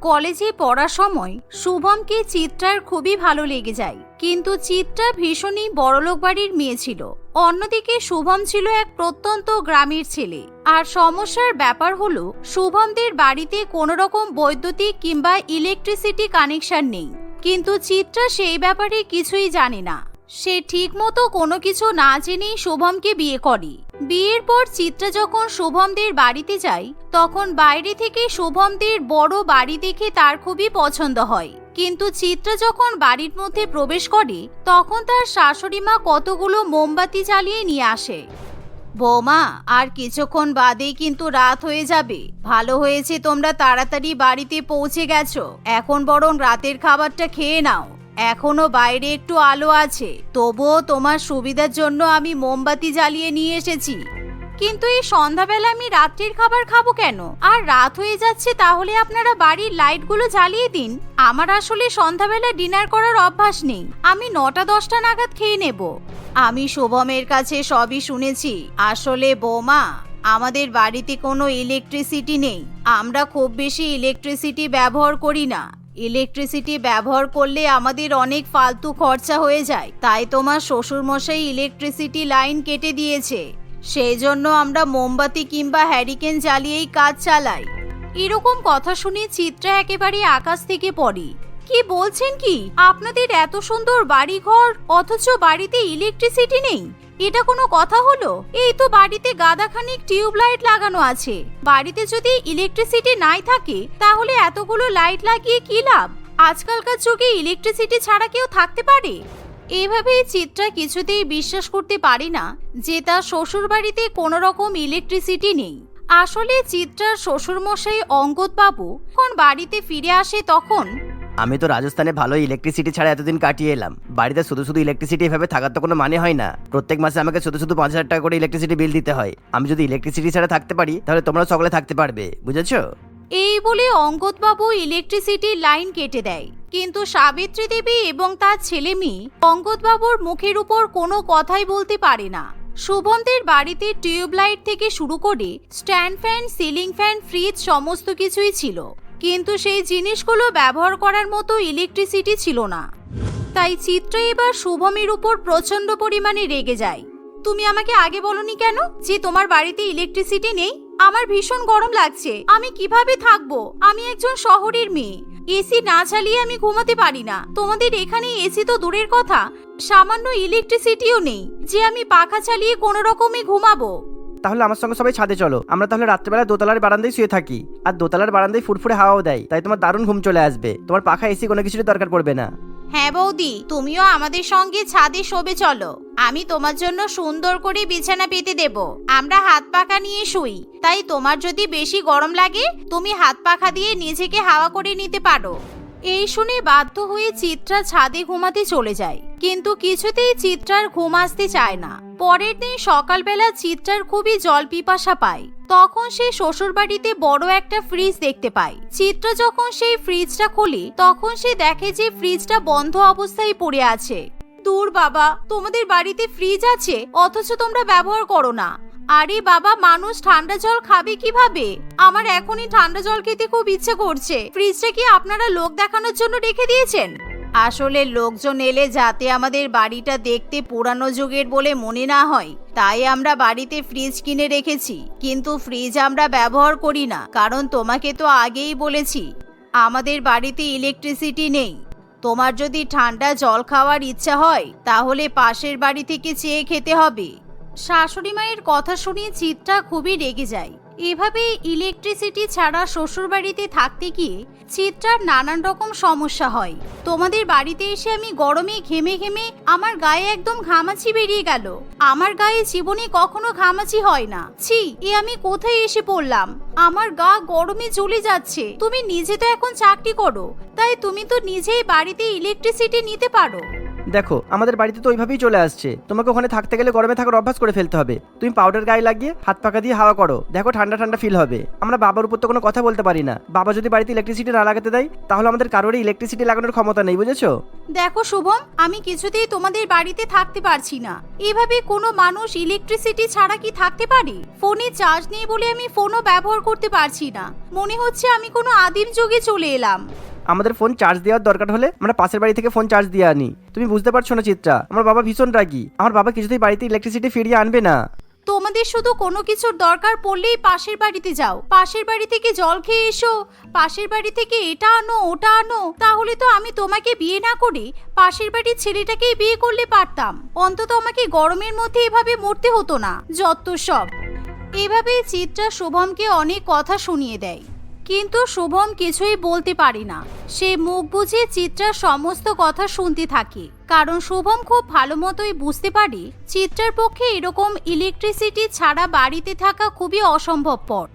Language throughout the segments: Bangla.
কলেজে পড়ার সময় শুভমকে চিত্রার খুবই ভালো লেগে যায়। কিন্তু চিত্রা ভীষণই বড়লোক বাড়ির মেয়ে ছিল। অন্যদিকে শুভম ছিল এক প্রত্যন্ত গ্রামের ছেলে। আর সমস্যার ব্যাপার হলো, শুভমদের বাড়িতে কোনো রকম বৈদ্যুতিক কিংবা ইলেকট্রিসিটি কানেকশন নেই। কিন্তু চিত্রা সেই ব্যাপারে কিছুই জানে না। সে ঠিকমতো কোনো কিছু না জেনেই শুভমকে বিয়ে করে। বিয়ের পর চিত্রা যখন শুভমদের বাড়িতে যায়, তখন বাইরে থেকে শুভমদের বড় বাড়ি দেখে তার খুবই পছন্দ হয়। কিন্তু চিত্রা যখন বাড়ির মধ্যে প্রবেশ করে, তখন তার শাশুড়ি মা কতগুলো মোমবাতি জ্বালিয়ে নিয়ে আসে। বৌমা, আর কিছুক্ষণ বাদেই কিন্তু রাত হয়ে যাবে। ভালো হয়েছে তোমরা তাড়াতাড়ি বাড়িতে পৌঁছে গেছো। এখন বরং রাতের খাবারটা খেয়ে নাও। এখনও বাইরে একটু আলো আছে। তবুও তোমার সুবিধার জন্য আমি মোমবাতি জ্বালিয়ে নিয়ে এসেছি। কিন্তু এই সন্ধ্যাবেলা আমি রাত্রির খাবার খাব কেন? আর রাত হয়ে যাচ্ছে, তাহলে আপনারা বাড়ির লাইটগুলো জ্বালিয়ে দিন। আমার আসলে সন্ধ্যাবেলা ডিনার করার অভ্যাস নেই। আমি নটা, দশটা নাগাদ খেয়ে নেব। আমি শুভমের কাছে সবই শুনেছি। আসলে বৌমা, আমাদের বাড়িতে কোনো ইলেকট্রিসিটি নেই। আমরা খুব বেশি ইলেকট্রিসিটি ব্যবহার করি না। ইলেকট্রিসিটি ব্যবহার করলে আমাদের অনেক ফালতু খরচা হয়ে যায়। তাই তোমার শ্বশুরমশাই ইলেকট্রিসিটি লাইন কেটে দিয়েছে। সেই জন্য আমরা মোমবাতি কিংবা হ্যারিকেন জ্বালিয়েই কাজ চালাই। এরকম কথা শুনে চিত্রা একেবারে আকাশ থেকে পড়ে। কি বলছেন কি? আপনাদের এত সুন্দর বাড়ি ঘর অথচ বাড়িতে ইলেকট্রিসিটি নেই। এটা কোনো কথা হলো? এই তো বাড়িতে গাদাখানিক টিউবলাইট লাগানো আছে। বাড়িতে যদি ইলেকট্রিসিটি নাই থাকে, তাহলে এতগুলো লাইট লাগিয়ে কি লাভ? আজকালকার যুগে ইলেকট্রিসিটি ছাড়া কেউ থাকতে পারে? এভাবেই চিত্রা কিছুতেই বিশ্বাস করতে পারে না যে তার শ্বশুর বাড়িতে কোনো রকম ইলেকট্রিসিটি নেই। আসলে চিত্রার শ্বশুরমশাই অঙ্গদ বাবু যখন বাড়িতে ফিরে আসে তখন আমি তো রাজস্থানে ভালো ইলেকট্রিসিটি ছাড়া এতদিন কাটিয়ে এলাম। বাড়িতে শুধু শুধু ইলেকট্রিসিটি এভাবে থাকার তো কোনো মানে হয় না। প্রত্যেক মাসে আমাকে শুধু শুধু পাঁচ হাজার টাকা করে ইলেকট্রিসিটি বিল দিতে হয়। আমি যদি ইলেকট্রিসিটি ছাড়া থাকতে পারি, তাহলে তোমরা সকলে থাকতে পারবে, বুঝেছ? এই বলে অঙ্গদবাবু ইলেকট্রিসিটি লাইন কেটে দেয়। কিন্তু সাবিত্রী দেবী এবং তার ছেলে মেয়ে অঙ্গদবাবুর মুখের উপর কোনো কথাই বলতে পারে না। শুভমদের বাড়িতে টিউবলাইট থেকে শুরু করে stand fan, ceiling fan, fridge, সমস্ত কিছুই ছিল। কিন্তু সেই জিনিসগুলো ব্যবহার করার মতো ইলেকট্রিসিটি ছিল না। তাই চিত্রা এবার শুভমের উপর প্রচণ্ড পরিমাণে রেগে যায়। তুমি আমাকে আগে বলনি কেন যে তোমার বাড়িতে ইলেকট্রিসিটি নেই? আমার ভীষণ গরম লাগছে। আমি কীভাবে থাকব? আমি একজন শহরের মেয়ে। এসি না চালিয়ে আমি ঘুমাতে পারি না। তোমাদের এখানে এসি তো দূরের কথা। সামান্য ইলেকট্রিসিটিও নেই। যে আমি পাখা চালিয়ে কোনো রকমে ঘুমাবো। তাহলে আমার সঙ্গে সবাই ছাদে চলো। আমরা তাহলে রাত্রেবেলা দোতলার বারান্দায় শুয়ে থাকি। আর দোতলার বারান্দায় ফুটফুটে হাওয়াও দেয়। তাই তোমার দারুণ ঘুম চলে আসবে। তোমার পাখা এসি কোনো কিছুর দরকার পড়বে না। হ্যাঁ বৌদি, তুমিও আমাদের সঙ্গে ছাদে শোবে চলো। আমি তোমার জন্য সুন্দর করে বিছানা পেতে দেব। আমরা হাত পাখা নিয়ে শুই। তাই তোমার যদি বেশি গরম লাগে, তুমি হাত পাখা দিয়ে নিজেকে হাওয়া করে নিতে পারো। এই শুনে বাধ্য হয়ে চিত্রা ছাদে ঘুমাতে চলে যায়। কিন্তু কিছুতেই চিত্রার ঘুম আসতে চায় না। পরের দিন সকালবেলা চিত্রার খুবই জল পিপাসা পায়। তখন সে শ্বশুর বাড়িতে বড় একটা ফ্রিজ দেখতে পায়। চিত্রা যখন সেই ফ্রিজটা খোলে, তখন সে দেখে যে ফ্রিজটা বন্ধ অবস্থায় পড়ে আছে। দূর বাবা, তোমাদের বাড়িতে ফ্রিজ আছে? অথচ তোমরা ব্যবহার করো না। আরে বাবা, মানুষ ঠান্ডা জল খাবে কীভাবে? আমার এখনই ঠান্ডা জল খেতে খুব ইচ্ছে করছে। ফ্রিজটা কি আপনারা লোক দেখানোর জন্য রেখে দিয়েছেন? আসলে লোকজন এলে যাতে আমাদের বাড়িটা দেখতে পুরানো যুগের বলে মনে না হয়। তাই আমরা বাড়িতে ফ্রিজ কিনে রেখেছি। কিন্তু ফ্রিজ আমরা ব্যবহার করি না, কারণ তোমাকে তো আগেই বলেছি, আমাদের বাড়িতে ইলেকট্রিসিটি নেই। তোমার যদি ঠান্ডা জল খাওয়ার ইচ্ছা হয়, তাহলে পাশের বাড়ি থেকে চেয়ে খেতে হবে। শাশুড়ি মায়ের কথা শুনে চিত্রা খুবই রেগে যায়। এভাবে ইলেকট্রিসিটি ছাড়া শ্বশুর বাড়িতে থাকতে গিয়ে চিত্রার নানান রকম সমস্যা হয়। তোমাদের বাড়িতে এসে আমি গরমে ঘেমে ঘেমে আমার গায়ে একদম ঘামাচি বেরিয়ে গেল। আমার গায়ে জীবনে কখনো ঘামাচি হয় না। ছি, এ আমি কোথায় এসে পড়লাম? আমার গা গরমে জ্বলে যাচ্ছে। তুমি নিজে তো এখন চাকরি করো। তাই তুমি তো নিজেই বাড়িতে ইলেকট্রিসিটি নিতে পারো। দেখো, আমাদের বাড়িতে তো ওইভাবেই চলে আসছে। তোমাকে ওখানে থাকতে গেলে গরমে থাকার অভ্যাস করে ফেলতে হবে। তুমি পাউডার গায়ে লাগিয়ে হাত পাকা দিয়ে হাওয়া করো। দেখো, ঠান্ডা ঠান্ডা ফিল হবে। আমরা বাবার উপর তো কোনো কথা বলতে পারি না। বাবা যদি বাড়িতে ইলেকট্রিসিটি না লাগাতে দেয়, তাহলে আমাদের কারোরই ইলেকট্রিসিটি লাগানোর ক্ষমতা নেই, বুঝেছ? দেখো, শুভম, আমি কিছুতেই তোমাদের বাড়িতে থাকতে পারছি না। এভাবে কোনো মানুষ ইলেকট্রিসিটি ছাড়া কি থাকতে পারে? ফোনে চার্জ নেই বলে আমি ফোনও ব্যবহার করতে পারছি না। মনে হচ্ছে আমি কোনো আদিম যুগে চলে এলাম। আমাদের ফোন চার্জ দেওয়ার দরকার হলে আমরা পাশের বাড়ি থেকে ফোন চার্জ দিয়ে আনি। তুমি বুঝতে পারছ না চিত্রা? আমার বাবা ভীষণ রাগী আমার বাবা কিছুতেই বাড়িতে ইলেকট্রিসিটি ফিরিয়ে আনবে না। তোমাদের শুধু কোনো কিছুর দরকার পড়লেই পাশের বাড়িতে যাও। পাশের বাড়ি থেকে জল খেয়ে এসো। পাশের বাড়ি থেকে এটা আনো, ওটা আনো। তাহলে তো আমি তোমাকে বিয়ে না করে পাশের বাড়ির ছেলেটাকেই বিয়ে করলে পারতাম। অন্তত আমাকে গরমের মধ্যে এভাবে মরতে হতো না। যত সব। এভাবেই চিত্রা শুভমকে অনেক কথা শুনিয়ে দেয়। কিন্তু শুভম কিছুই বলতে পারে না। সে মুখ বুঝে চিত্রার সমস্ত কথা শুনতে থাকে। কারণ শুভম খুব ভালো মতোই বুঝতে পারে, চিত্রার পক্ষে এরকম ইলেকট্রিসিটি ছাড়া বাড়িতে থাকা খুবই অসম্ভবপর।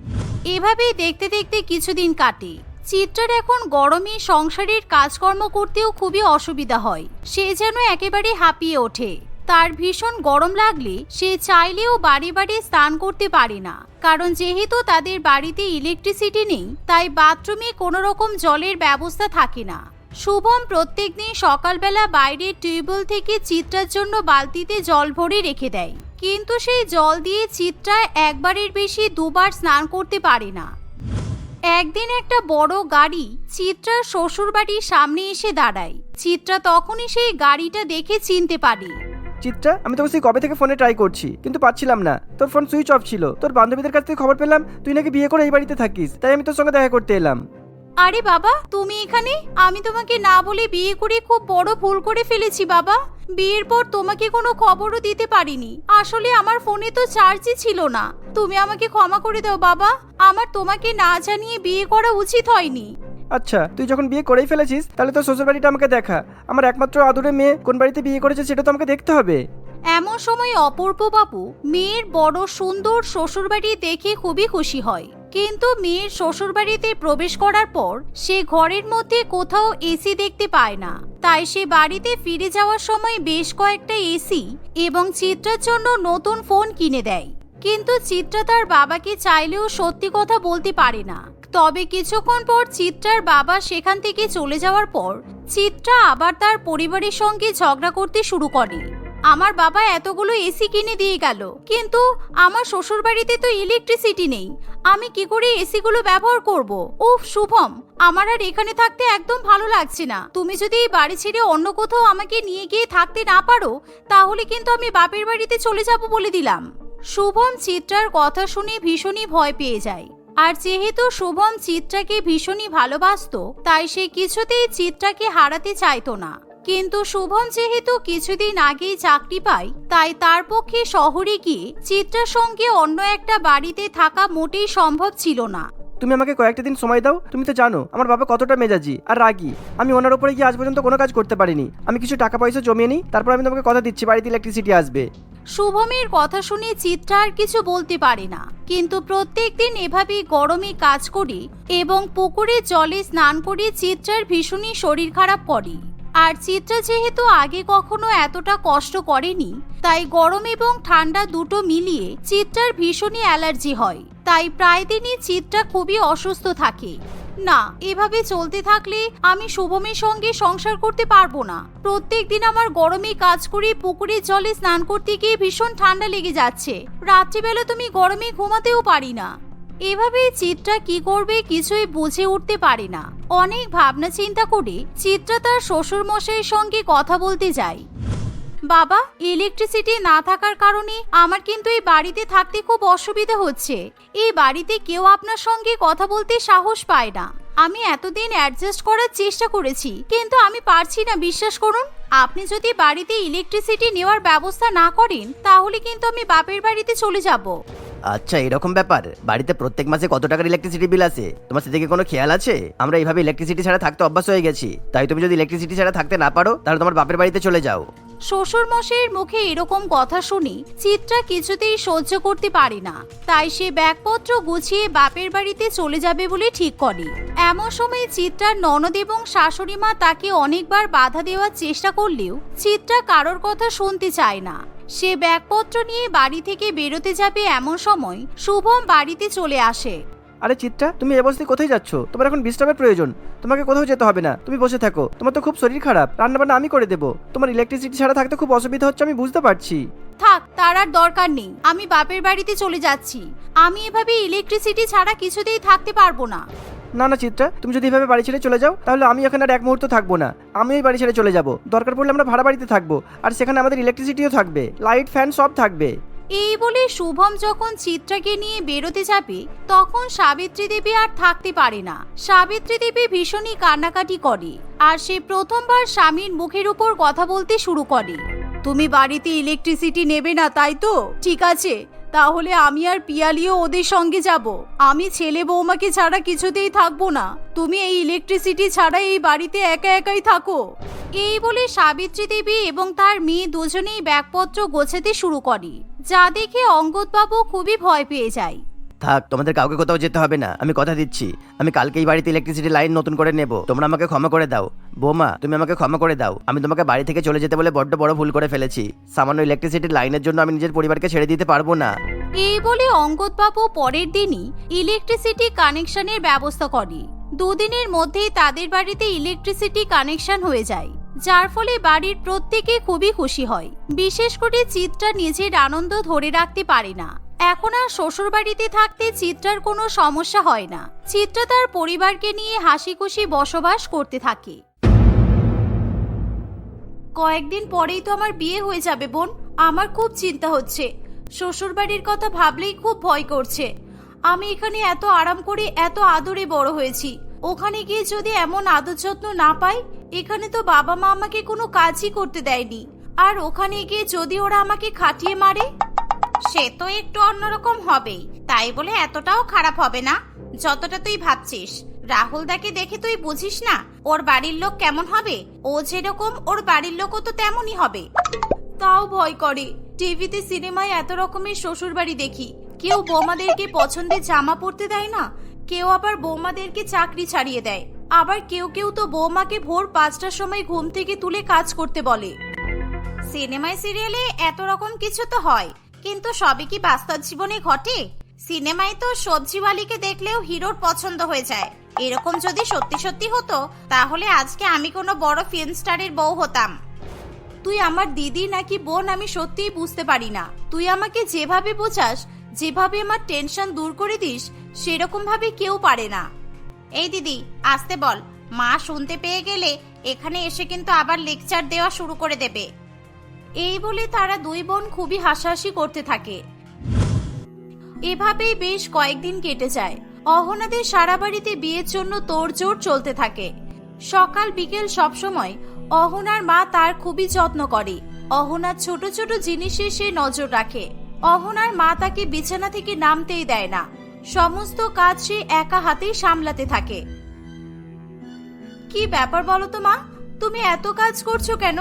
এভাবেই দেখতে দেখতে কিছুদিন কাটে। চিত্রার এখন গরমে সংসারের কাজকর্ম করতেও খুবই অসুবিধা হয়। সে যেন একেবারে হাঁপিয়ে ওঠে। তার ভীষণ গরম লাগলে সে চাইলেও বাড়ি বাড়ি স্নান করতে পারে না। কারণ যেহেতু তাদের বাড়িতে ইলেকট্রিসিটি নেই, তাই বাথরুমে কোনো রকম জলের ব্যবস্থা থাকে না। শুভম প্রত্যেক দিন সকালবেলা বাইরের টিউবওয়েল থেকে চিত্রার জন্য বালতিতে জল ভরে রেখে দেয়। কিন্তু সেই জল দিয়ে চিত্রা একবারের বেশি দুবার স্নান করতে পারে না। একদিন একটা বড় গাড়ি চিত্রার শ্বশুর বাড়ির সামনে এসে দাঁড়ায়। চিত্রা তখনই সেই গাড়িটা দেখে চিনতে পারে। চিত্রা, আমি তোকে সেই কবে থেকে ফোনে ট্রাই করছি? কিন্তু পাচ্ছিলাম না। তোর ফোন সুইচ অফ ছিল। তোর বান্ধবীদের কাছ থেকে খবর পেলাম, তুই নাকি বিয়ে করে এই বাড়িতে থাকিস। তাই আমি তোর সঙ্গে দেখা করতে এলাম। আরে বাবা, তুমি এখানে? আমি তোমাকে না বলে বিয়ে করে খুব বড় ভুল করে ফেলেছি বাবা। বিয়ের পর তোমাকে কোনো খবরও দিতে পারিনি। আসলে আমার ফোনে তো চার্জই ছিল না। তুমি আমাকে ক্ষমা করে দাও বাবা। আমার তোমাকে না জানিয়ে বিয়ে করা উচিত হয়নি। আচ্ছা তুই যখন বিয়ে করেই ফেলেছিস, তাহলে তোর শ্বশুর বাড়িটা আমাকে দেখা। আমার একমাত্র আদুরে মেয়ে কোন বাড়িতে বিয়ে করেছে সেটা তো আমাকে দেখতে হবে। এমন সময় অপূর্ব বাবু মেয়ের বড় সুন্দর শ্বশুরবাড়ি দেখে খুবই খুশি হয়। কিন্তু মেয়ের শ্বশুরবাড়িতে প্রবেশ করার পর সে ঘরের মধ্যে কোথাও এসি দেখতে পায় না। তাই সে বাড়িতে ফিরে যাওয়ার সময় বেশ কয়েকটা এসি এবং চিত্রার জন্য নতুন ফোন কিনে দেয়। কিন্তু চিত্রা তার বাবাকে চাইলেও সত্যি কথা বলতে পারে না। তবে কিছুক্ষণ পর চিত্রার বাবা সেখান থেকে চলে যাওয়ার পর চিত্রা আবার তার পরিবারের সঙ্গে ঝগড়া করতে শুরু করে। আমার বাবা এতগুলো এসি কিনে দিয়ে গেল, কিন্তু আমার শ্বশুর বাড়িতে তো ইলেকট্রিসিটি নেই। আমি কি করে এসিগুলো ব্যবহার করব? উফ, শুভম, আমার আর এখানে থাকতে একদম ভালো লাগছে না। তুমি যদি এই বাড়ি ছেড়ে অন্য কোথাও আমাকে নিয়ে গিয়ে থাকতে না পারো, তাহলে কিন্তু আমি বাপের বাড়িতে চলে যাব বলে দিলাম। শুভম চিত্রার কথা শুনে ভীষণই ভয় পেয়ে যায়। আর যেহেতু শুভম চিত্রাকে ভীষণই ভালোবাসত, তাই সে কিছুতেই চিত্রাকে হারাতে চাইতো না। কিন্তু শুভম যেহেতু কিছুদিন আগেই চাকরি পায়, তাই তার পক্ষে শহরে গিয়ে চিত্রার সঙ্গে অন্য একটা বাড়িতে থাকা মোটেই সম্ভব ছিল না। তুমি আমাকে কয়েকটা দিন সময় দাও, তুমি তো জানো, আমার বাবা কতটা মেজাজি আর রাগী। আমি ওনার উপরে গিয়ে আজ পর্যন্ত কোনো কাজ করতে পারিনি। আমি কিছু টাকা পয়সা জমিয়ে নিই, তারপর আমি তোমাকে কথা দিচ্ছি, বাড়িতে ইলেকট্রিসিটি আসবে। শুভমের কথা শুনে চিত্রা আর কিছু বলতে পারে না। কিন্তু প্রত্যেক দিন এভাবেই গরমে কাজ করি এবং পুকুরে জলে স্নান করে চিত্রার ভীষণই শরীর খারাপ করে। আর চিত্রা যেহেতু আগে কখনো এতটা কষ্ট করেনি, তাই গরম এবং ঠান্ডা দুটো মিলিয়ে চিত্রার ভীষণই অ্যালার্জি হয়। তাই প্রায় দিনই চিত্রা খুবই অসুস্থ থাকে। না, এভাবে চলতে থাকলে আমি শুভমের সঙ্গে সংসার করতে পারব না। প্রত্যেক দিন আমার গরমে কাজ করে পুকুরের জলে স্নান করতে গিয়ে ভীষণ ঠান্ডা লেগে যাচ্ছে। রাত্রিবেলা তুমি গরমে ঘুমাতেও পারি না। এভাবে চিত্রা কি করবে কিছুই বুঝে উঠতে পারে না। অনেক ভাবনা চিন্তা করে চিত্রা তার শ্বশুর মশাইয়ের সঙ্গে কথা বলতে যায়। বাবা ইলেকট্রিসিটি না থাকার কারণে আমার কিন্তু এই বাড়িতে থাকতে খুব অসুবিধা হচ্ছে। এই বাড়িতে কেউ আপনার সঙ্গে কথা বলতে সাহস পায় না। আমি এতদিন অ্যাডজাস্ট করার চেষ্টা করেছি, কিন্তু আমি পারছি না, বিশ্বাস করুন। আপনি যদি বাড়িতে ইলেকট্রিসিটি নেওয়ার ব্যবস্থা না করেন, তাহলে কিন্তু আমি বাপের বাড়িতে চলে যাব। আচ্ছা এরকম ব্যাপার। বাড়িতে প্রত্যেক মাসে কত টাকার ইলেকট্রিসিটি বিল আছে? তোমার সেদিকে কোনো খেয়াল আছে? আমরা এইভাবে ইলেকট্রিসিটি ছাড়া থাকতে অভ্যাস হয়ে গেছি। তাই তুমি যদি ইলেকট্রিসিটি ছাড়া থাকতে না পারো, তাহলে তোমার বাপের বাড়িতে চলে যাও। শ্বশুর মশাইয়ের মুখে এরকম কথা শুনে, চিত্রা কিছুতেই সহ্য করতে পারে না। তাই সে ব্যাগপত্র গুছিয়ে বাপের বাড়িতে চলে যাবে বলে ঠিক করে। এমন সময় চিত্রার ননদ এবং শাশুড়ি মা তাকে অনেকবার বাধা দেওয়ার চেষ্টা করলেও চিত্রা কারোর কথা শুনতে চায় না। সে ব্যাগপত্র নিয়ে বাড়ি থেকে বেরোতে যাবে এমন সময় শুভম বাড়িতে চলে আসে। আরে চিত্রা তুমি অবস্থায় কোথায় যাচ্ছ? তোমার এখন বিশ্রামের প্রয়োজন। তোমাকে কোথাও যেতে হবে না। তুমি বসে থাকো। তোমার তো খুব শরীর খারাপ। রান্না বান্না আমি করে দেবো। তোমার ইলেকট্রিসিটি ছাড়া থাকতে খুব অসুবিধা হচ্ছে আমি বুঝতে পারছি। থাক তার আর দরকার নেই। আমি বাপের বাড়িতে চলে যাচ্ছি। আমি এভাবে ইলেকট্রিসিটি ছাড়া কিছুতেই থাকতে পারব না। না না চিত্রা তুমি যদি এভাবে বাড়ি ছেড়ে চলে যাও তাহলে আমি এখানে আর এক মুহূর্ত থাকব না। আমি ওই বাড়ি ছেড়ে চলে যাব। দরকার পড়লে আমরা ভাড়া বাড়িতে থাকব। আর সেখানে আমাদের ইলেকট্রিসিটিও থাকবে। লাইট ফ্যান সব থাকবে। এই বলে শুভম যখন চিত্রাকে নিয়ে বেরোতে যাবে, তখন সাবিত্রী দেবী আর থাকতে পারে না। সাবিত্রী দেবী ভীষণই কান্নাকাটি করে আর সে প্রথমবার স্বামীর মুখের উপর কথা বলতে শুরু করে। তুমি বাড়িতে ইলেকট্রিসিটি নেবে না, তাই তো? ঠিক আছে, তাহলে আমি আর পিয়ালিও ওদের সঙ্গে যাব। আমি ছেলে বৌমাকে ছাড়া কিছুতেই থাকব না। তুমি এই ইলেকট্রিসিটি ছাড়া এই বাড়িতে একা একাই থাকো। এই বলে সাবিত্রী দেবী এবং তার মেয়ে দুজনেই ব্যাগপত্র গোছাতে শুরু করে। যা দেখে অঙ্গদবাবু খুবই ভয় পেয়ে যায়। থাক তোমাদের কাউকে কোথাও যেতে হবে না আমি কথা দিচ্ছি। আমি কালকে এই বাড়িতে ইলেকট্রিসিটি লাইন নতুন করে নেব। তোমরা আমাকে ক্ষমা করে দাও। বোমা তুমি আমাকে ক্ষমা করে দাও। আমি তোমাকে বাড়ি থেকে চলে যেতে বলে বড্ড বড় ভুল করে ফেলেছি। সামান্য ইলেকট্রিসিটি লাইনের জন্য আমি নিজের পরিবারকে ছেড়ে দিতে পারব না। এই বলে অঙ্গদবাবু পরের দিনই ইলেকট্রিসিটি কানেকশনের ব্যবস্থা করে। দুদিনের মধ্যেই তাদের বাড়িতে ইলেকট্রিসিটি কানেকশন হয়ে যায়। যার ফলে বাড়ির প্রত্যেকে খুবই খুশি হয়। বিশেষ করে চিত্রা নিজের আনন্দ ধরে রাখতে পারে না। এখন আর শ্বশুর বাড়িতে থাকতে চিত্রার কোনো সমস্যা হয় না। চিত্রা তার পরিবারকে নিয়ে হাসি খুশি বসবাস করতে থাকে। কয়েকদিন পরেই তো আমার বিয়ে হয়ে যাবে, বোন। আমার খুব চিন্তা হচ্ছে। শ্বশুর বাড়ির কথা ভাবলেই খুব ভয় করছে। আমি এখানে এত আরাম করে, এত আদরে বড় হয়েছি। ওখানে গিয়ে যদি এমন আদর যত্ন না পাই এখানে তো বাবা মা আমাকে কোনো কাজই করতে দেয়নি। আর ওখানে গিয়ে যদি ওরা আমাকে খাটিয়ে মারে, সে তো একটু অন্যরকম হবেই। তাই বলে এতটাও খারাপ হবে না, যতটা তুই ভাবছিস। রাহুল দাকে দেখে তুই বুঝিস না, ওর বাড়ির লোক কেমন হবে? ও যেরকম, ওর বাড়ির লোকও তো তেমনই হবে। তাও ভয় করে। টিভিতে, সিনেমায় এত রকমের শ্বশুর বাড়ি দেখি। কেউ বোমাদেরকে পছন্দের জামা পরতে দেয় না কেউ আবার বৌমাদেরকে চাকরি ছাড়িয়ে দেয়। আবার কেউ কেউ তো বৌমাকে ভোর পাঁচটার সময় ঘুম থেকে তুলে কাজ করতে বলে। সিনেমায়, সিরিয়ালে এত রকম কিছু তো হয়, কিন্তু সবই কি বাস্তব জীবনে ঘটে? সিনেমায় তো সবজিওয়ালিকে দেখলেও হিরোর পছন্দ হয়ে যায়। এরকম যদি সত্যি সত্যি হতো, তাহলে আজকে আমি কোনো বড় ফিল্ম স্টারের বউ হতাম। তুই আমার দিদি নাকি বোন আমি সত্যিই বুঝতে পারি না। তুই আমাকে যেভাবে বোঝাস যেভাবে আমার টেনশন দূর করে দিস সেরকম ভাবে কেউ পারে না। এই দিদি, আসতে বল। মা শুনতে পেয়ে গেলে এখানে এসে কিন্তু আবার লেকচার দেওয়া শুরু করে দেবে। এই বলে তারা দুই বোন খুবই হাসাহাসি করতে থাকে। এভাবেই বেশ কয়েকদিন কেটে যায়। অহনাদের সারা বাড়িতে বিয়ের জন্য তোড়জোড় চলতে থাকে। সকাল, বিকেল সবসময় অহনার মা তার খুবই যত্ন করে। অহনার ছোট ছোট জিনিসে সে নজর রাখে। অহনার মা তাকে বিছানা থেকে নামতেই দেয় না। সমস্ত কাজ সে একা হাতেই সামলাতে থাকে। কি ব্যাপার বলো তো মা? তুমি এত কাজ করছ কেন?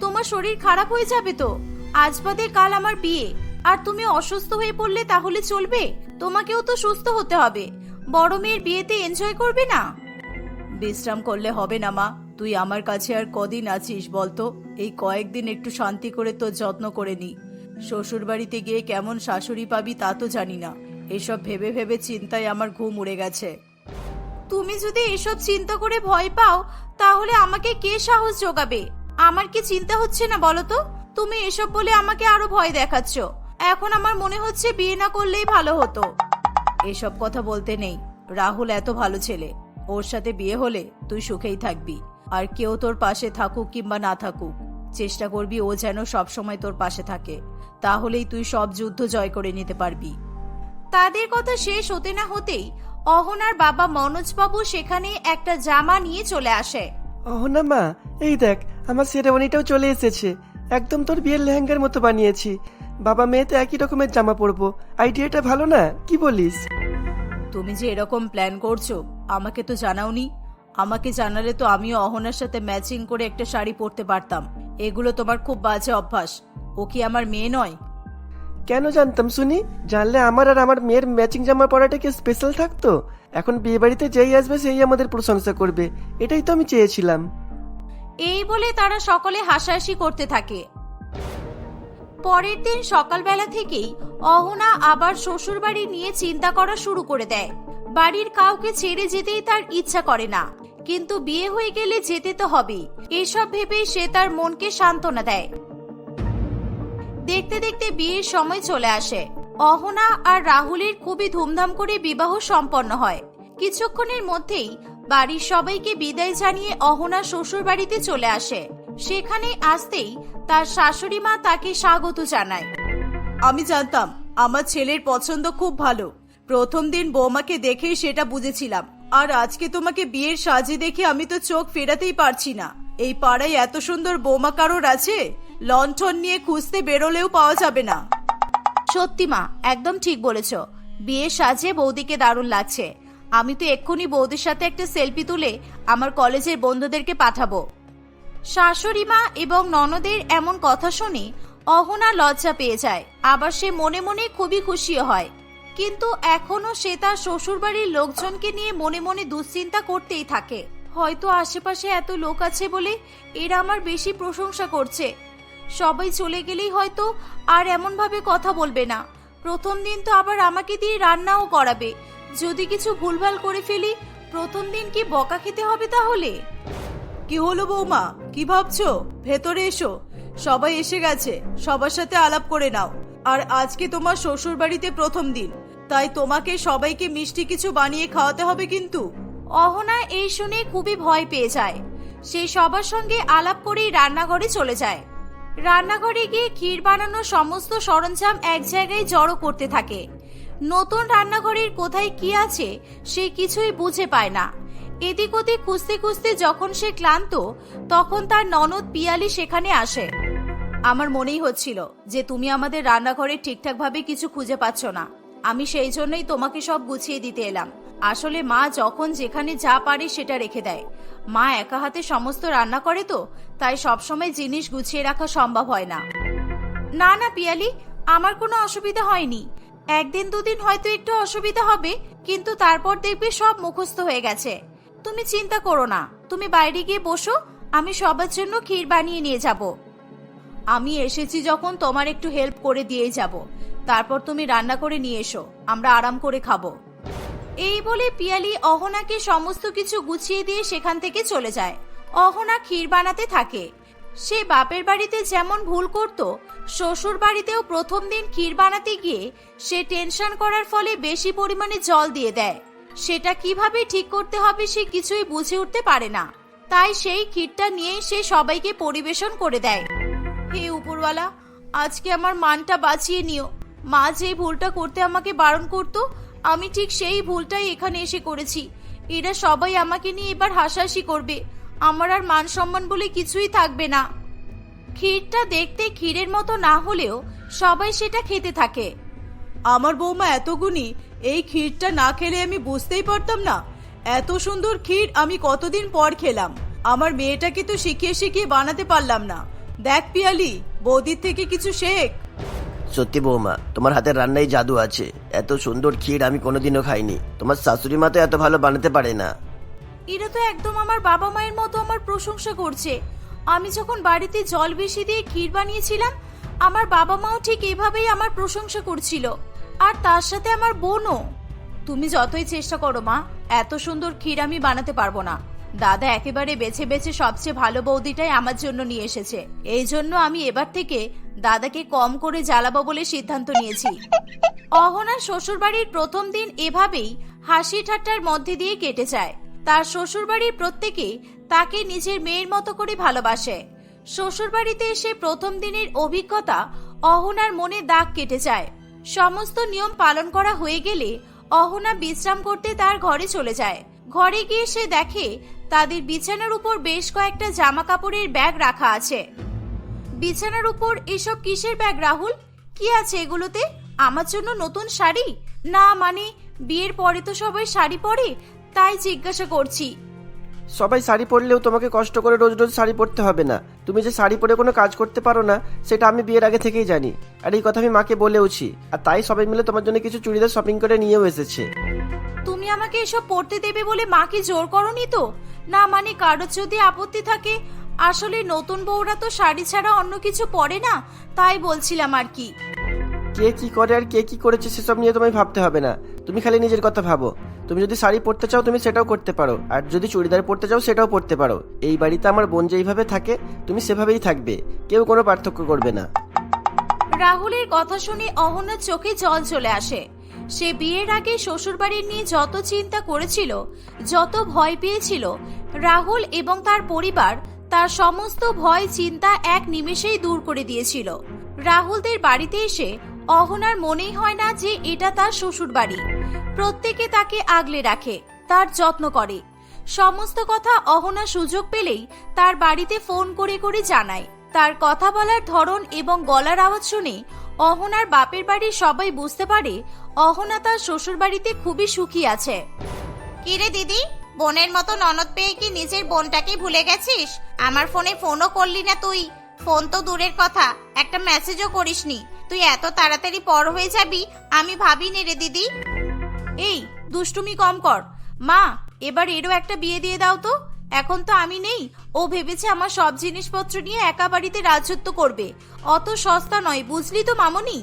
তোমার শরীর খারাপ হয়ে যাবে তো? আজ বাদে কাল আমার বিয়ে। আর তুমি অসুস্থ হয়ে পড়লে তাহলে চলবে? তোমাকেও তো সুস্থ হতে হবে। বড় মেয়ের বিয়েতে এনজয় করবে না? বিশ্রাম করলে হবে না মা। তুই আমার কাছে আর কদিন আছিস বলতো? এই কয়েকদিন একটু শান্তি করে তোর যত্ন করে নি। শ্বশুর বাড়িতে গিয়ে কেমন শাশুড়ি পাবি তা তো জানি না। এসব ভেবে ভেবে চিন্তায় আমার ঘুম উড়ে গেছে। তুমি যদি এসব চিন্তা করে ভয় পাও, তাহলে আমাকে কে সাহস যোগাবে? আমার কি চিন্তা হচ্ছে না বলো তো? তুমি এসব বলে আমাকে আরও ভয় দেখাচ্ছ। এখন আমার মনে হচ্ছে বিয়ে না করলেই ভালো হতো। এসব কথা বলতে নেই। রাহুল এত ভালো ছেলে। ওর সাথে বিয়ে হলে তুই সুখেই থাকবি। আর কেউ তোর পাশে থাকুক কিংবা না থাকুক। চেষ্টা করবি ও যেন সব সময় তোর পাশে থাকে। তাহলেই তুই সব যুদ্ধ জয় করে নিতে পারবি। তাদের কথা শেষ হতে না হতেই অহনার বাবা মনোজবাবু সেখানে একটা জামা নিয়ে চলে আসে। ও না মা এই দেখ আমার শেরওয়ানিটাও চলে এসেছে। একদম তোর বিয়ের লেহেঙ্গার মতো বানিয়েছি। বাবা মেয়ে তো একই রকমের জামা পরবো। আইডিয়াটা ভালো না? কি বলিস? তুমি যে এরকম প্ল্যান করছ আমাকে তো জানাওনি। আমাকে জানালে তো আমিও অহনার সাথে ম্যাচিং করে একটা শাড়ি পরতে পারতাম। এগুলো তোমার খুব বাজে অভ্যাস। ও কি আমার মেয়ে নয়? কেন জানতাম শুনি? জানলে আমার আর আমার মেয়ের ম্যাচিং জামা পরাটা কি স্পেশাল থাকতো? এখন বিয়ে বাড়িতে যেই আসবে সেই আমাদের প্রশংসা করবে। এটাই তো আমি চেয়েছিলাম। এই বলে তারা সকলে হাসাহাসি করতে থাকে। পরের দিন সকালবেলা থেকেই অহনা আবার শ্বশুর বাড়ি নিয়ে চিন্তা করা শুরু করে দেয়। বাড়ির কাউকে ছেড়ে যেতেই তার ইচ্ছা করে না। কিন্তু বিয়ে হয়ে গেলে যেতে তো হবেই। এসব ভেবেই সে তার মনকে সান্ত্বনা দেয়। দেখতে দেখতে বিয়ের সময় চলে আসে। অহনা আর রাহুলের খুবই ধুমধাম করে বিবাহ সম্পন্ন হয়। কিছুক্ষণের মধ্যেই বাড়ির সবাইকে বিদায় জানিয়ে অহনা শ্বশুর বাড়িতে চলে আসে। সেখানে আসতেই তার শাশুড়ি মা তাকে স্বাগত জানায়। আমি জানতাম, আমার ছেলের পছন্দ খুব ভালো। প্রথম দিন বৌমাকে দেখেই সেটা বুঝেছিলাম। আর আজকে তোমাকে বিয়ের সাজে দেখে আমি তো চোখ ফেরাতেই পারছি না। এই পাড়ায় এত সুন্দর বোমা কারোর আছে? লণ্ঠন নিয়ে খুঁজতে বেরোলেও পাওয়া যাবে না। সত্যি মা, একদম ঠিক বলেছ। বিয়ের সাজে বৌদিকে দারুণ লাগছে। আমি তো এক্ষুনি বৌদির সাথে একটা সেলফি তুলে আমার কলেজের বন্ধুদেরকে পাঠাবো। শাশুড়ি মা এবং ননদের এমন কথা শুনে অহনা লজ্জা পেয়ে যায়। আবার সে মনে মনে খুবই খুশিও হয়। কিন্তু এখনও সে তার শ্বশুরবাড়ির লোকজনকে নিয়ে মনে মনে দুশ্চিন্তা করতেই থাকে। হয়তো আশেপাশে এত লোক আছে বলে এরা আমার বেশি প্রশংসা করছে। সবাই চলে গেলেই হয়তো আর এমনভাবে কথা বলবে না। প্রথম দিন তো আবার আমাকে দিয়ে রান্নাও করাবে। যদি কিছু ভুলভাল করে ফেলি, প্রথম দিন কি বকা খেতে হবে তাহলে? কি হলো বৌমা? কি ভাবছ? ভেতরে এসো। সবাই এসে গেছে। সবার সাথে আলাপ করে নাও। আর আজকে তোমার শ্বশুর বাড়িতে প্রথম দিন। তাই তোমাকে সবাইকে মিষ্টি কিছু বানিয়ে খাওয়াতে হবে কিন্তু। অহনা এই শুনে খুবই ভয় পেয়ে যায়। সে সবার সঙ্গে আলাপ করেই রান্নাঘরে চলে যায়। রান্নাঘরে গিয়ে ক্ষীর বানানোর সমস্ত সরঞ্জাম এক জায়গায় জড়ো করতে থাকে। নতুন রান্নাঘরের কোথায় কি আছে, সে কিছুই বুঝে পায় না। এদিক ওদিক খুঁজতে খুঁজতে যখন সে ক্লান্ত, তখন তার ননদ পিয়ালি সেখানে আসে। আমার মনেই হচ্ছিল যে তুমি আমাদের রান্নাঘরে ঠিকঠাকভাবে কিছু খুঁজে পাচ্ছ না। আমি সেই জন্যই তোমাকে সব গুছিয়ে দিতে এলাম। আসলে মা যখন যেখানে যা পারে সেটা রেখে দেয়। মা একা হাতে সমস্ত রান্না করে তো, তাই সবসময় জিনিস গুছিয়ে রাখা সম্ভব হয় না। না না, পিয়ালি, আমার কোনো অসুবিধা হয়নি। একদিন দুদিন হয়তো একটু অসুবিধা হবে, কিন্তু তারপর দেখবে সব মুখস্থ হয়ে গেছে। তুমি চিন্তা করো না, তুমি বাইরে গিয়ে বসো, আমি সবার জন্য ক্ষীর বানিয়ে নিয়ে যাব। আমি এসেছি যখন তোমার একটু হেল্প করে দিয়ে যাব। তারপর তুমি রান্না করে নিয়ে এসো, আমরা আরাম করে খাব। এই বলে পিয়ালি অহনাকে সমস্ত কিছু গুছিয়ে দিয়ে সেখান থেকে চলে যায়। অহনা ক্ষীর বানাতে থাকে। সে বাপের বাড়িতে যেমন ভুল করত, শ্বশুর বাড়িতেও প্রথম দিন ক্ষীর বানাতে গিয়ে সে টেনশন করার ফলে বেশি পরিমাণে জল দিয়ে দেয়। সেটা কীভাবে ঠিক করতে হবে সে কিছুই বুঝে উঠতে পারে না। তাই সেই ক্ষীরটা নিয়ে সে সবাইকে পরিবেশন করে দেয়। হে উপরওয়ালা, আজকে আমার মানটা বাঁচিয়ে নিও। মা যে ভুলটা করতে আমাকে বারণ করতো, আমি ঠিক সেই ভুলটাই এখানে এসে করেছি। এরা সবাই আমাকে নিয়ে এবার হাসাহাসি করবে। আমার আর মান সম্মান বলে কিছুই থাকবে না। ক্ষীরটা দেখতে ক্ষীরের মতো না হলেও সবাই সেটা খেতে থাকে। আমার বৌমা এত গুণী, এই ক্ষীরটা না খেলে আমি বুঝতেই পারতাম না। এত সুন্দর ক্ষীর আমি কতদিন পর খেলাম। আমার মেয়েটাকে তো শিখিয়ে শিখিয়ে বানাতে পারলাম না। দেখ পিয়ালি, বৌদির থেকে কিছু শেখ। সত্যি বৌমা, তোমার হাতের রান্নায় জাদু আছে। এত সুন্দর ক্ষীর আমি কোনোদিনও খাইনি। তোমার শাশুড়ি মা তো এত ভালো বানাতে পারে না। এরা তো একদম আমার বাবা মায়ের মতো আমার প্রশংসা করছে। আমি যখন বাড়িতে জল বেশি দিয়ে ক্ষীর বানিয়েছিলাম, আমার বাবা মাও ঠিক এভাবেই আমার প্রশংসা করছিল। আর তার সাথে আমার বোনও। তুমি যতই চেষ্টা করো মা, এত সুন্দর ক্ষীর আমি বানাতে পারব না। দাদা একেবারে বেছে বেছে সবচেয়ে ভালো বৌদিটাই আমার জন্য নিয়ে এসেছে। এই জন্য আমি এবার থেকে দাদাকে কম করে জ্বালাবো বলে সিদ্ধান্ত নিয়েছি। অহনার শ্বশুরবাড়ির প্রথম দিন এভাবেই হাসি ঠাট্টার মধ্যে দিয়ে কেটে যায়। তার শ্বশুরবাড়ির প্রত্যেকে তাকে নিজের মেয়ের মতো করে ভালোবাসে। শ্বশুরবাড়িতে এসে প্রথম দিনের অভিজ্ঞতা অহনার মনে দাগ কেটে যায়। সমস্ত নিয়ম পালন করা হয়ে গেলে অহনা বিশ্রাম করতে তার ঘরে চলে যায়। ঘরে গিয়ে সে দেখে তাদের বিছানার উপর বেশ কয়েকটা জামা কাপড়ের ব্যাগ রাখা আছে। বিছানার উপর এসব কিসের ব্যাগ, রাহুল? কি আছে এগুলোতে? আমার জন্য নতুন শাড়ি? না মানে বিয়ের পরে তো সবাই শাড়ি পরে? তাই জিজ্ঞাসা করছি। সবাই শাড়ি পরলেও তোমাকে কষ্ট করে রোজ রোজ শাড়ি পরতে হবে না। তুমি যে শাড়ি পরে কোনো কাজ করতে পারো না, সেটা আমি বিয়ের আগে থেকেই জানি। আর এই কথা আমি মাকে বলেওছি। আর তাই সবাই মিলে তোমার জন্য কিছু চুড়িদার শপিং করে নিয়েও এসেছে। তুমি আমাকে এসব পড়তে দেবে বলে মাকে জোর করনি তো? না মানে কারোর যদি আপত্তি থাকে, আসলে নতুন বউরা তো শাড়ি ছাড়া অন্য কিছু পরে না, তাই বলছিলাম আর কি। কে কি করে আর কে কি করেছে সেসব নিয়ে তোমায় ভাবতে হবে না। তুমি খালি নিজের কথা ভাবো। তুমি যদি শাড়ি পরতে চাও, তুমি সেটাও করতে পারো। আর যদি চুড়িদার পরতে চাও, সেটাও পরতে পারো। এই বাড়িতে আমার বোন যেইভাবে থাকে, তুমি সেভাবেই থাকবে। কেউ কোনো পার্থক্য করবে না। রাহুলের কথা শুনে অহনার চোখে জল চলে আসে। সে বিয়ের আগে শ্বশুরবাড়ির নিয়ে যত চিন্তা করেছিল, যত ভয় পেয়েছিল, রাহুল এবং তার পরিবার তার সমস্ত ভয়, চিন্তা এক নিমেষেই দূর করে দিয়েছিল। রাহুলদের বাড়িতে এসে অহনার মনেই হয় না যে এটা তার শ্বশুর বাড়ি প্রত্যেকে তাকে আগলে রাখে, তার যত্ন করে। সমস্ত কথা অহনা সুযোগ পেলেই তার বাড়িতে ফোন করে করে জানায়। তার কথা বলার ধরন এবং গলার আওয়াজ শুনে অহনার বাপের বাড়ির সবাই বুঝতে পারে অহনা তার শ্বশুর বাড়িতে খুবই সুখী আছে। কিরে দিদি, বোনের মতো ননদ পেয়ে কি নিজের বোনটাকে ভুলে গেছিস? আমার ফোনে ফোনও করলি না তুই। ফোন তো দূরের কথা, একটা মেসেজও করিসনি। তুই এত তাড়াতাড়ি পর হয়ে যাবি, আমি ভাবিনি রে দিদি। এই, দুষ্টুমি কম কর। মা, এবার এরও একটা বিয়ে দিয়ে দাও তো। এখন তো আমি নেই। ও ভেবেছে আমার সব জিনিসপত্র নিয়ে একা বাড়িতে রাজত্ব করবে। অত সস্তা নয়, বুঝলি তো মামনি?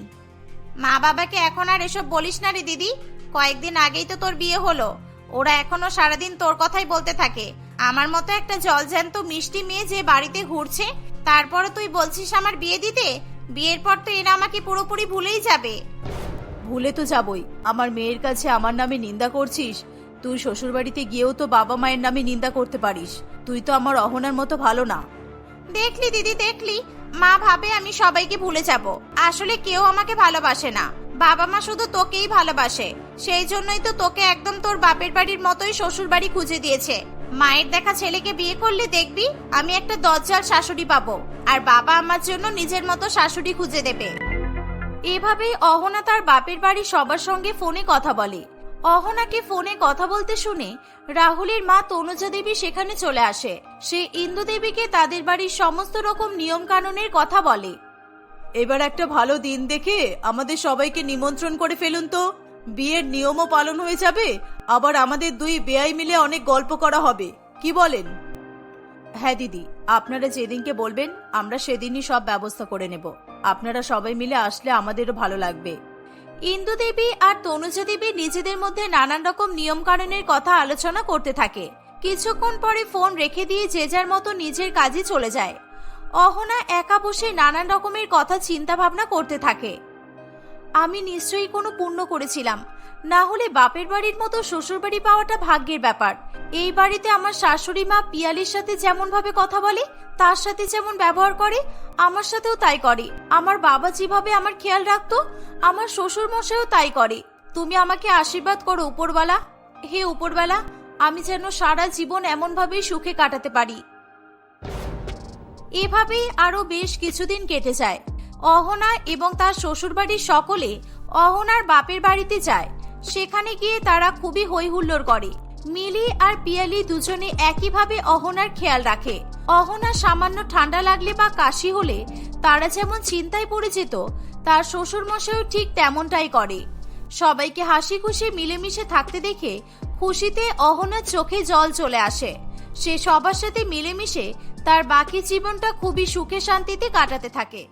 মা বাবাকে এখন আর এসব বলিস না রে দিদি। কয়েকদিন আগেই তো তোর বিয়ে হলো। ওরা এখনও সারাদিন তোর কথাই বলতে থাকে। আমার মতো একটা জলজ্যান্ত মিষ্টি মেয়ে যে বাড়িতে ঘুরছে, তারপরে তুই বলছিস আমার বিয়ে দিতে? বিয়ের পর তো এরা আমাকে পুরোপুরি ভুলেই যাবে। ভুলে তো যাবই। আমার মেয়ের কাছে আমার নামে নিন্দা করছিস? তুই শ্বশুরবাড়িতে গিয়েও তো বাবা মায়ের নামে নিন্দা করতে পারিস। তুই তো আমার অহনার মতো ভালো না। দেখলি দিদি দেখলি? মা ভাবে আমি সবাইকে ভুলে যাব। আসলে কেউ আমাকে ভালোবাসে না। বাবা মা শুধু তোকেই ভালোবাসে। সেই জন্যই তো তোকে একদম তোর বাপের বাড়ির মতোই শ্বশুর বাড়ি খুঁজে দিয়েছে। মায়ের দেখা ছেলেকে বিয়ে করলে দেখবি, আমি একটা দজ্জাল শাশুড়ি পাবো। আর বাবা আমার জন্য নিজের মতো শাশুড়ি খুঁজে দেবে। এভাবেই অহনা তার বাপের বাড়ি সবার সঙ্গে ফোনে কথা বলে। অহনাকে ফোনে কথা বলতে শুনে রাহুলের মা তনুজা দেবী সেখানে চলে আসে। সে ইন্দু দেবীকে তাদের বাড়ির সমস্ত রকম নিয়ম কানুনের কথা বলে। এবার একটা ভালো দিন দেখে আমাদের সবাইকে নিমন্ত্রণ করে ফেলুন তো। বিয়ের নিয়মও পালন হয়ে যাবে, আবার আমাদের দুই বেয়াই মিলে অনেক গল্প করা হবে। কি বলেন? হ্যাঁ দিদি, আপনারা যেদিনকে বলবেন, আমরা সেদিনই সব ব্যবস্থা করে নেব। আপনারা সবাই মিলে আসলে আমাদেরও ভালো লাগবে। ইন্দু দেবী আর তনুজা দেবী নিজেদের মধ্যে নানান রকম নিয়ম কানুনের কথা আলোচনা করতে থাকে। কিছুক্ষণ পরে ফোন রেখে দিয়ে যে যার মতো নিজের কাজে চলে যায়। অহনা একা বসে নানান রকমের কথা চিন্তা ভাবনা করতে থাকে। আমি নিশ্চয়ই কোনো পুণ্য করেছিলাম। না হলে বাপের বাড়ির মতো শ্বশুর বাড়ি পাওয়াটা ভাগ্যের ব্যাপার। এই বাড়িতে আমার শাশুড়ি মা পিয়ালির সাথে যেমন ভাবে কথা বলে, তার সাথে যেমন ব্যবহার করে, আমার সাথেও তাই করে। আমার বাবা যেভাবে আমার খেয়াল রাখতো, আমার শ্বশুর মশাইও তাই করে। তুমি আমাকে আশীর্বাদ করো, উপরওয়ালা। হে উপরওয়ালা, আমি যেন সারা জীবন এমন ভাবেই সুখে কাটাতে পারি। এভাবেই আরও বেশ কিছুদিন কেটে যায়। অহনা এবং তার শ্বশুরবাড়ির সকলে অহনার বাপের বাড়িতে যায়। সেখানে গিয়ে তারা খুবই হই হুল্লোড় করে। মিলি আর পিয়ালি দুজনে একইভাবে অহনার খেয়াল রাখে। অহনা সামান্য ঠান্ডা লাগলে বা কাশি হলে তারা যেমন চিন্তায় পড়ে যেত, তার শ্বশুর মশাইও ঠিক তেমনটাই করে। সবাইকে হাসি খুশি মিলেমিশে থাকতে দেখে খুশিতে অহনার চোখে জল চলে আসে। সে সবার সাথে মিলেমিশে তার বাকি জীবনটা খুবই সুখে শান্তিতে কাটাতে থাকে।